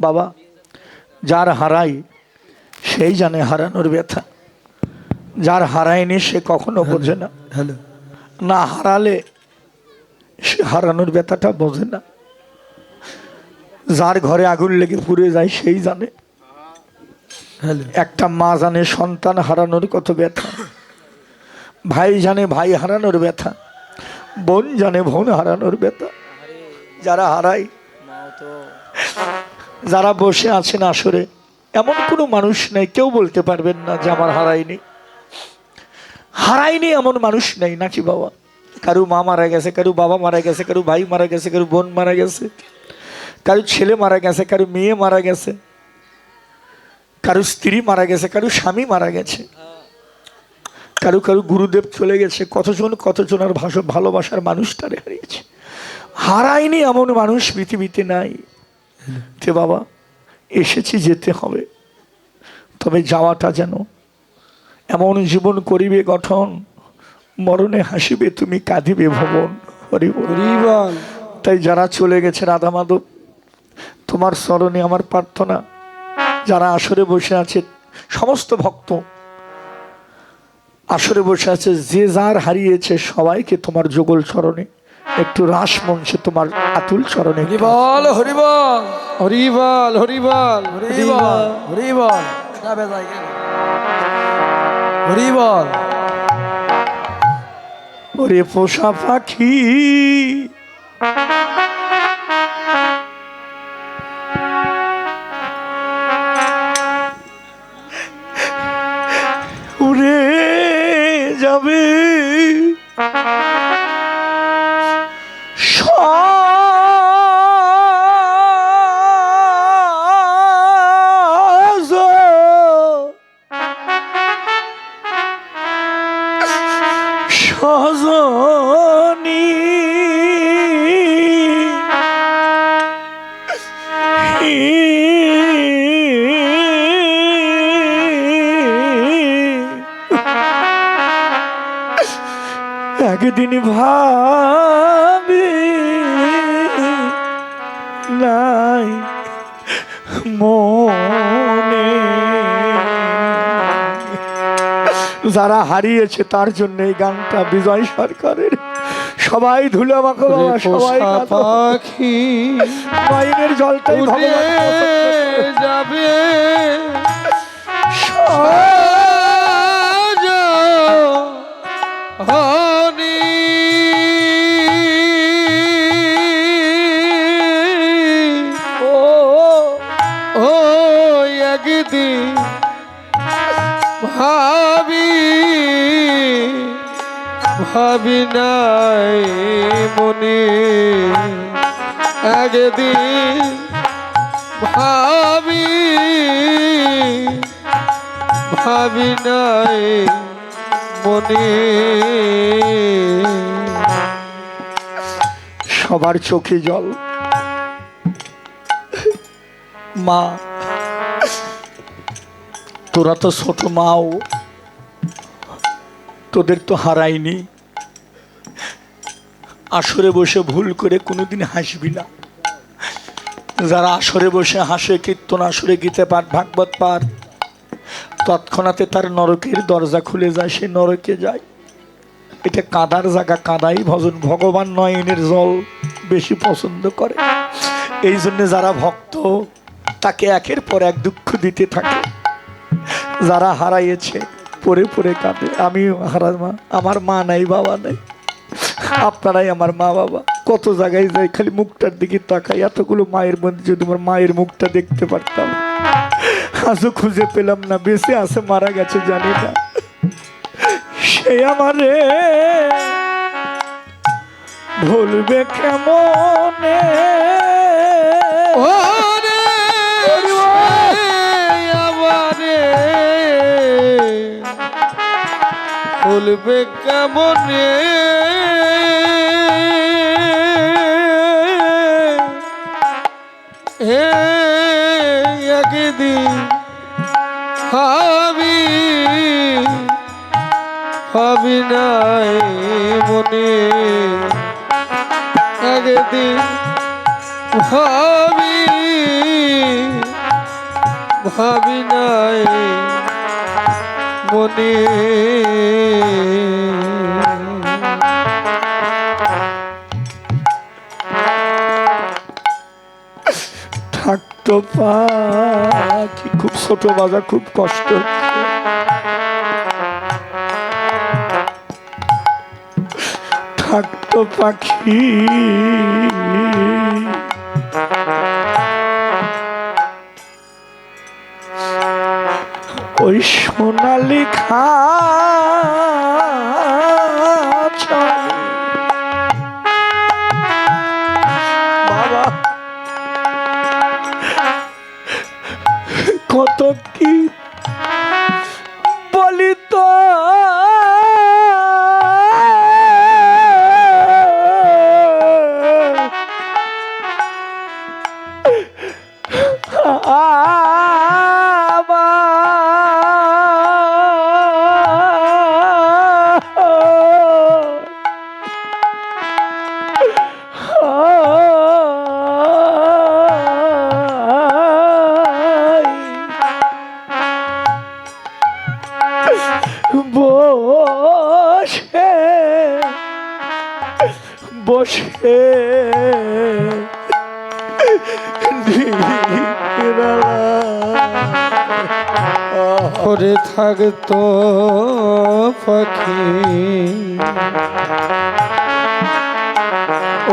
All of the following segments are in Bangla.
বাবা যার হারাই সেই জানে হারানোর ব্যথা। যার হারায়নি সে কখনো বোঝে না। না হারালে সে হারানোর ব্যথাটা বোঝে না। যার ঘরে আগুন লেগে পুড়ে যায় সেই জানে। একটা মা জানে সন্তান হারানোর কত ব্যথা। ভাই জানে ভাই হারানোর ব্যথা। বোন জানে বোন হারানোর ব্যথা। যারা হারায় যারা বসে আছেন আসরে, এমন কোনো মানুষ নেই, কেউ বলতে পারবেন না যে আমার হারায়নি। হারাইনি এমন মানুষ নেই, নাকি বাবা? কারু মা মারা গেছে, কারু বাবা মারা গেছে, কারু ভাই মারা গেছে, কারু বোন মারা গেছে, কারু ছেলে মারা গেছে, কারু মেয়ে মারা গেছে, কারু স্ত্রী মারা গেছে, কারু স্বামী মারা গেছে, কারু কারু গুরুদেব চলে গেছে, কতজন কতজন আর ভাষা ভালোবাসার মানুষটারে হারিয়েছে। হারায়নি এমন মানুষ পৃথিবীতে নাই। তে বাবা এসেছি যেতে হবে। তবে যাওয়াটা যেন এমন জীবন করিবে গঠন মরণে হাসিবে তুমি কাঁদিবে ভবন হরি বল। হরিবল। তাই যারা চলে গেছে রাধা মাধব তোমার স্মরণে আমার প্রার্থনা যারা আসরে বসে আছে সমস্ত ভক্ত আসরে বসে আছে যে যার হারিয়েছে সবাইকে তোমার যোগল চরণে একটু রাস মঞ্চে তোমার আতুল চরণে। হরিবল হরিবল। হরিবল হরিবল হরিবল। হরিবল? হরিবল। ওরে পোষা পাখি। যারা হারিয়েছে তার জন্য এই গানটা বিজয় সরকারের। সবাই ধুলো আমাকে বাবা সবাই। পাখি। মাইনের জলটাই যাবে। যাবে ভাবি নাই মনে। একদিন ভাবি ভাবি নাই মনে। সবার চোখে জল। মা, তোরা তো ছোট মাও, তোদের তো হারাইনি। আসরে বসে ভুল করে কোনোদিন হাসবি না। যারা আসরে বসে হাসে, কীর্তন আসরে, গীতে পাঠ, ভাগবত পাঠ, তৎক্ষণাতে তার নরকের দরজা খুলে যায়, সে নরকে যায়। এটা কাদার জায়গা, কাদাই ভজন। ভগবান নয়নের জল বেশি পছন্দ করে। এই জন্য যারা ভক্ত, তাকে একের পর এক দুঃখ দিতে থাকে। যারা হারাইয়েছে পরে পরে কাঁদে। আমিও হারা মা, আমার মা নাই, বাবা নাই। আপনারাই আমার মা বাবা। কত জায়গায় যাই খালি মুখটার দিকে তাকাই। এতগুলো মায়ের মধ্যে যদি আমার মায়ের মুখটা দেখতে পারতাম। আজও খুঁজে পেলাম না বেঁচে আছে মারা গেছে জানি না। সে আমারে ভুলবে কেমনে? বলবে কেমনে? একদিন হাবি হবি নাই মনে। একদিন ভাবি ভাবি নাই মনে। পাখি খুব ছোট বাজা খুব কষ্ট। থাকতো পাখি।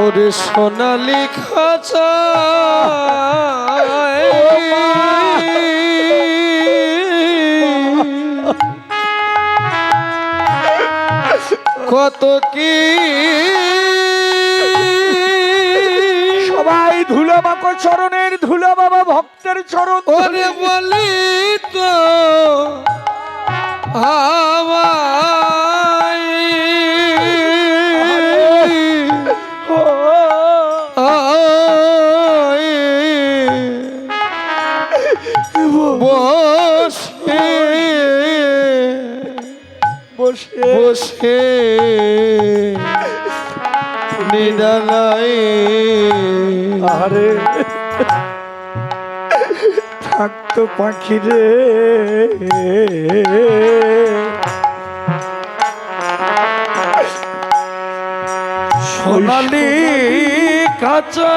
ওরে সোনালি খাঁচা কত কি? সবাই ধুলো বাবা চরণের ধুলো বাবা ভক্তের চরণ। ওরে বলি। বসে। বসে। বসে। নিরালায় আরে থাকতো পাখি রে। সোনালি কাঁচা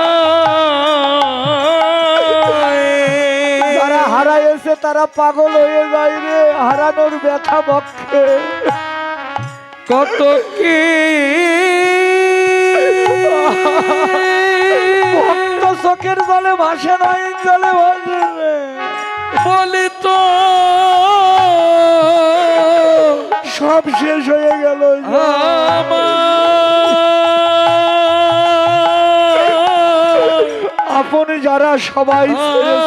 তারা পাগল হয়ে যায় রে হারানোর ব্যথা বক্ষে। কত কি? ভক্ত চোখের জলে ভাসে নয় জলে ভাসে বলি তো। সব শেষ হয়ে গেল আপনি যারা সবাই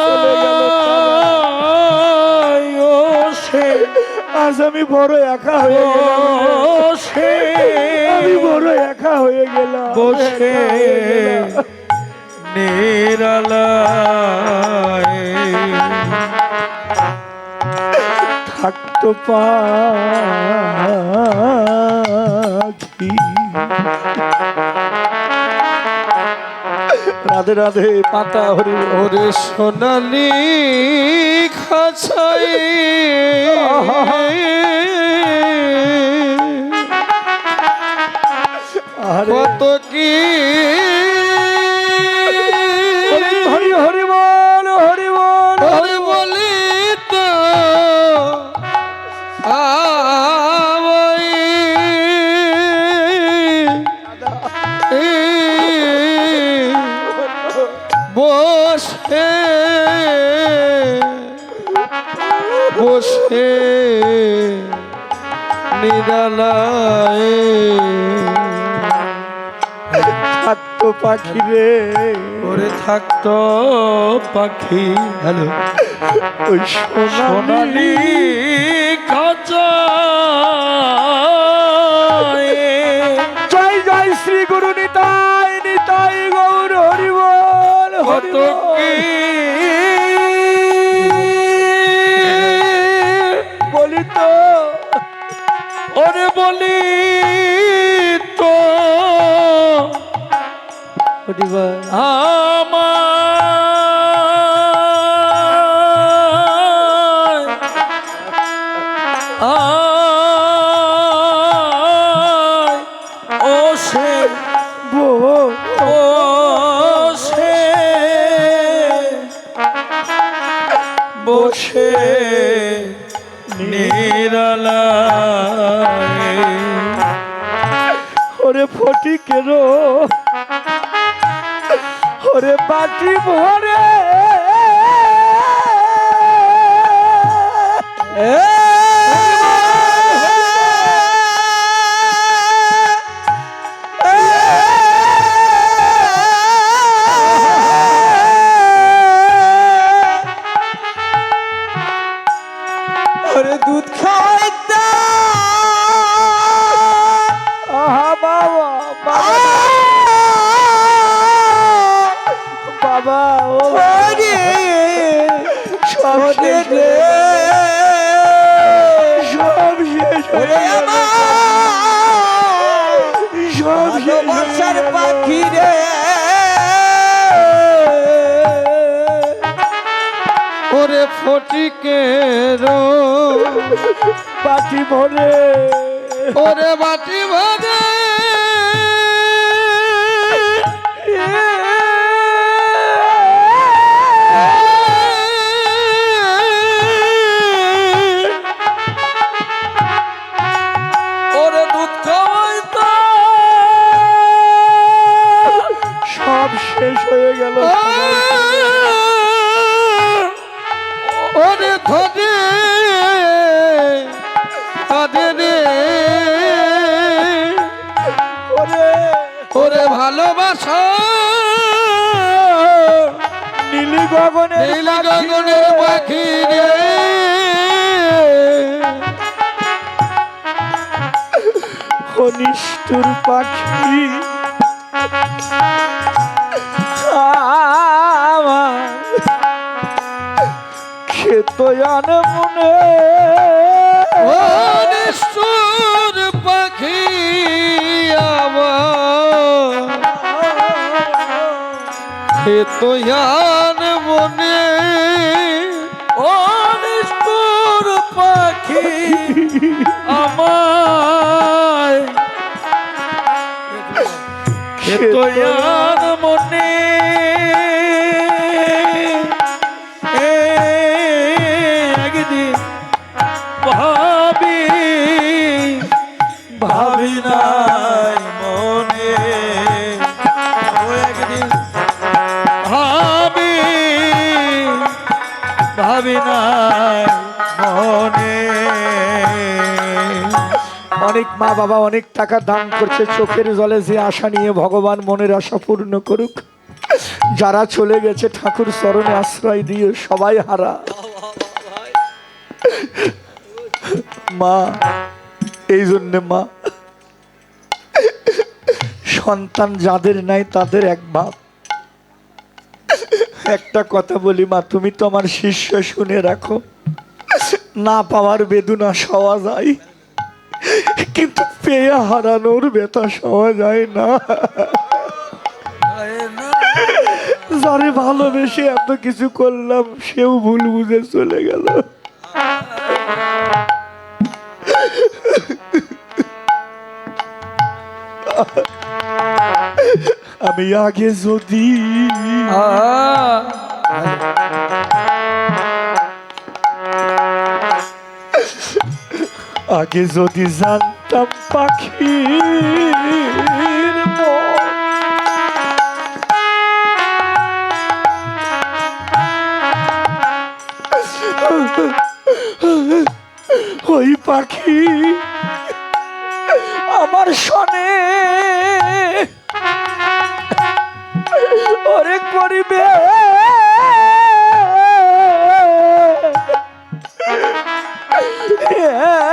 চলে গেল আজ আমি বড় একা হয়ে গেলাম। আমি বড় একা হয়ে গেলাম। বসে। নিরালায়। থাকতো পাখি রাধে রাধে পাতা হরি ওরে সোনালি খাছাই আর কত কি বসে নিরালায় থাকতো পাখি রে। ওরে থাকতো পাখি। হ্যালো। ওই সোনালি কাঁচা জয় জয় শ্রী গুরু নিতাই নিতাই গৌর হরি বল হরি কত কি হরি বাটি ভরে। ওরে ফটিকের বাটি ভরে। ওরে বাটি ভরে। ওরে ভালোবাসা। নীলি গগনে নীল গগনের পাখি রে। নিষ্ঠুর পাখি। আমার খেতয়ান মনে হে তো ইয়ান বাবা অনেক টাকা দান করছে, চোখের জলে যে আশা নিয়ে ভগবান মনের আশা পূর্ণ করুক। যারা চলে গেছে, ঠাকুর চরণে আশ্রয় দিয়ে সবাই হারা। মা, এই জন্যে মা, সন্তান যাদের নাই তাদের এক বাপ একটা কথা বলি মা, তুমি তো আমার শিষ্য শুনে রাখো। না পাওয়ার বেদনা সওয়া যায়। কিন্তু পেয়ে হারানোর ব্যথা সওয়া যায় না। যারে ভালোবেসে এত কিছু করলাম, সেও ভুল বুঝে চলে গেল। আমি আগে যদি আগে যদি জানতাম মন ওই পাখি আমার সনে ওরে করিবে তারে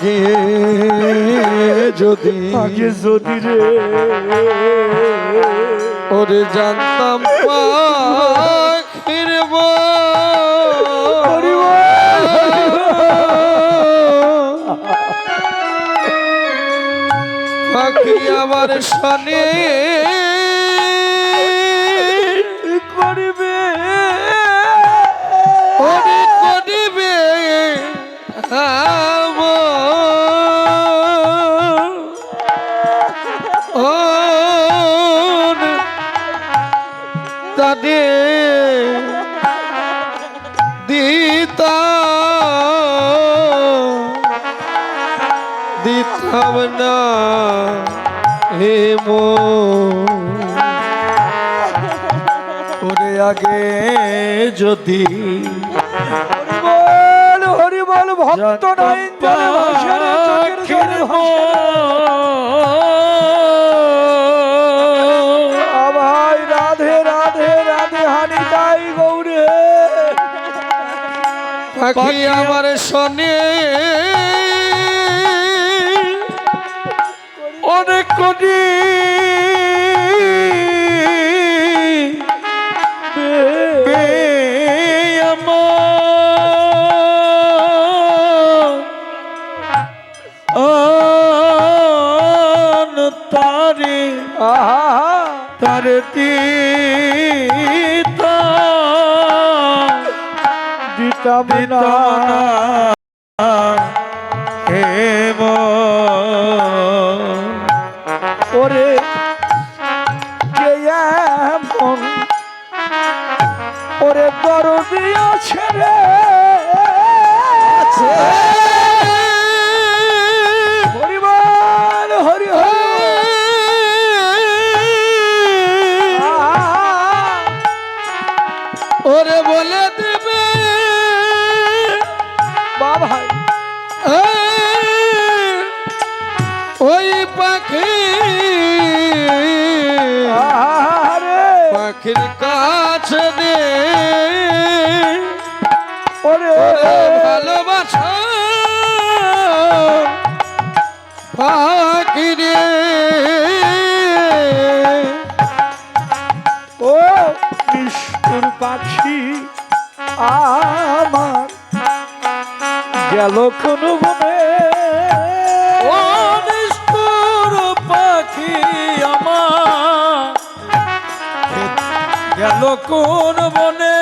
আগে যদি আগে যদি রে। ওরে জানতাম পাখির পাখি আমার শনি হে মো ওরে আগে যদি বল হরি বল ভক্ত নাই ভাই রাধে রাধে রাধে হানি তাই গৌরে। পাখি আমার শনি। অনেক কোটি বে আমার তারে আহা তারে তিতা। ওরে বলে দেবে। বাবা ওই পাখি। পাখির কাছে দে ওরে ভালোবাসা পাখি রে আমার গেল কোন নিষ্ঠুর পাখি আমার গেল কোন বনে।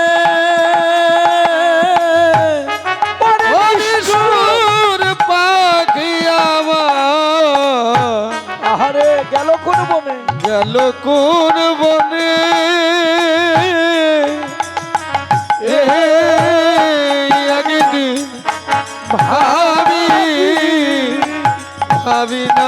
গেল কোন বনে। গেল কোন বনে।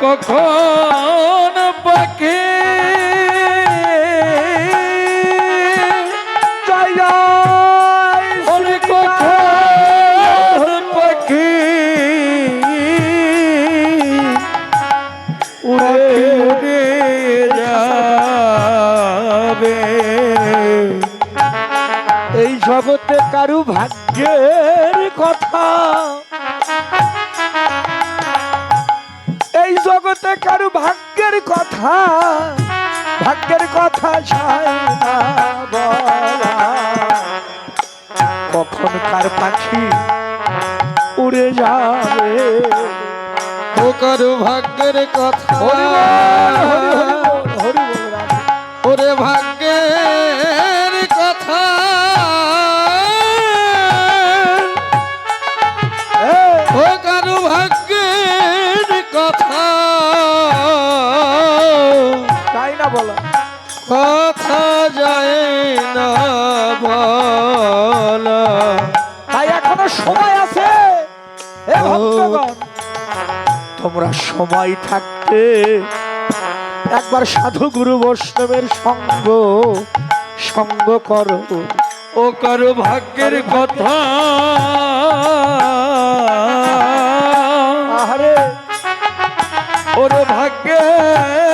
কখন পাখি এই জগতে কারু ভাগ্যের কথা জগতে কারু ভাগ্যের কথা ভাগ্যের কথা। কখন কার পাখি উড়ে যাবে ও কারু ভাগ্যের কথা। ওরে ভাগ্যের কথা যায় না বলা। তাই এখনও সময় আছে। তোমরা সময় থাকতে একবার সাধু গুরু বৈষ্ণবের সঙ্গ সঙ্গ করো। ও কারও ভাগ্যের কথা। ওর ভাগ্যের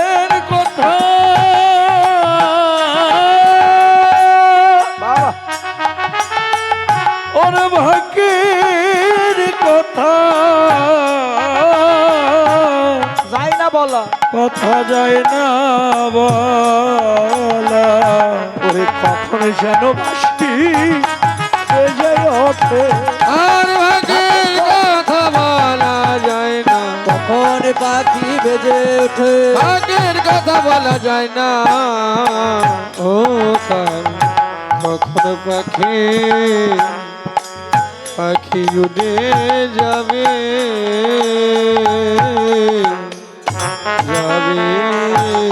ওর ভাগ্যের কথা। যাই না বলা। কথা যায় না বলা। ওরে কখন যেন ওঠে। আর ভাগ্যের কথা বলা যায় না। কখন পাখি বেজে ওঠে। ভাগ্যের কথা বলা যায় না। ও কার কখন পাখি পাখি উড়ে যাবে যাবে।